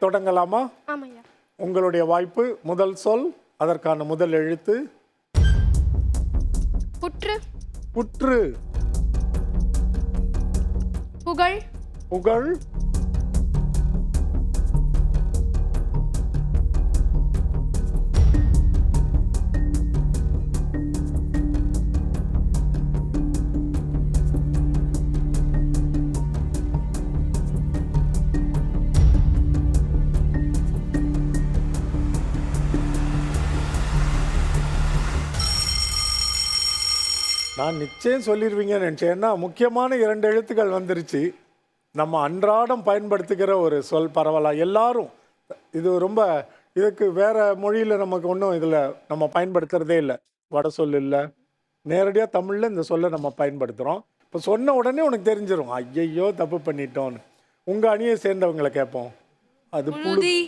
தொடங்கலாமா? உங்களுடைய வாய்ப்பு முதல் சொல் அதற்கான முதல் எழுத்து. புற்று. புற்று. புகழ். புகழ். நான் நிச்சயம் சொல்லிடுவீங்கன்னு நினச்சேன். ஏன்னா முக்கியமான இரண்டு எழுத்துக்கள் வந்துருச்சு. நம்ம அன்றாடம் பயன்படுத்துகிற ஒரு சொல் பரவலா எல்லாரும். இது ரொம்ப இதுக்கு வேற மொழியில் நமக்கு ஒன்றும் இதில் நம்ம பயன்படுத்துறதே இல்லை. வட சொல் இல்லை. நேரடியாக தமிழில் இந்த சொல்லை நம்ம பயன்படுத்துகிறோம் இப்போ சொன்ன உடனே உனக்கு தெரிஞ்சிடும் ஐயையோ தப்பு பண்ணிட்டோன்னு உங்கள் அணியை சேர்ந்தவங்களை கேட்போம் அது புழு புழுதி.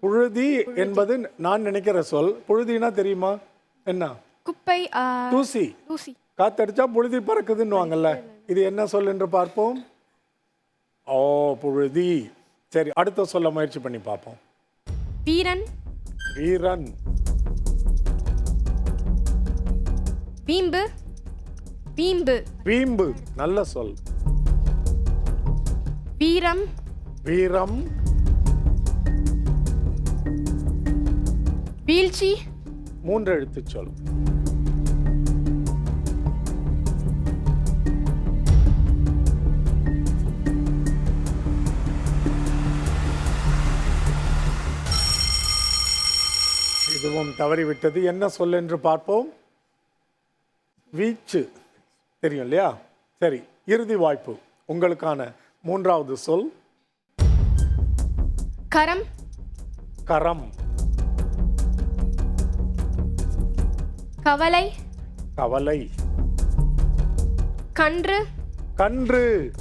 புழுதி என்பது நான் நினைக்கிற சொல். புழுதினா தெரியுமா? என்ன? குப்பை தூசி. தூசி. காத்தடிச்சா புழுதி பறக்குதுன்னுவாங்கல்ல. இது என்ன சொல் என்று பார்ப்போம். ஓ புழுதி. சரி அடுத்த சொல்ல முயற்சி பண்ணி பார்ப்போம். வீரன். வீரன். வீம்பு. வீம்பு. வீம்பு. நல்ல சொல். வீரம். வீரம். வீழ்ச்சி. மூன்று எழுத்து சொல். இதுவும் தவறிவிட்டது. என்ன சொல் என்று பார்ப்போம். வீச்சு. தெரியும் இல்லையா? சரி இறுதி வாய்ப்பு. உங்களுக்கான மூன்றாவது சொல். கரம். கரம். கவலை. கவலை. கன்று. கன்று.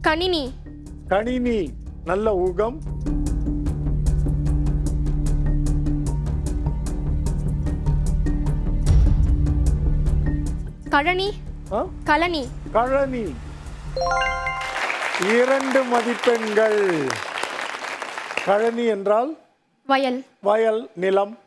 கணினி. கணினி. நல்ல ஊகம். கழனி? கழனி. கழனி. இரண்டு மதிப்பெண்கள். கழனி என்றால்? வயல். வயல் நிலம்.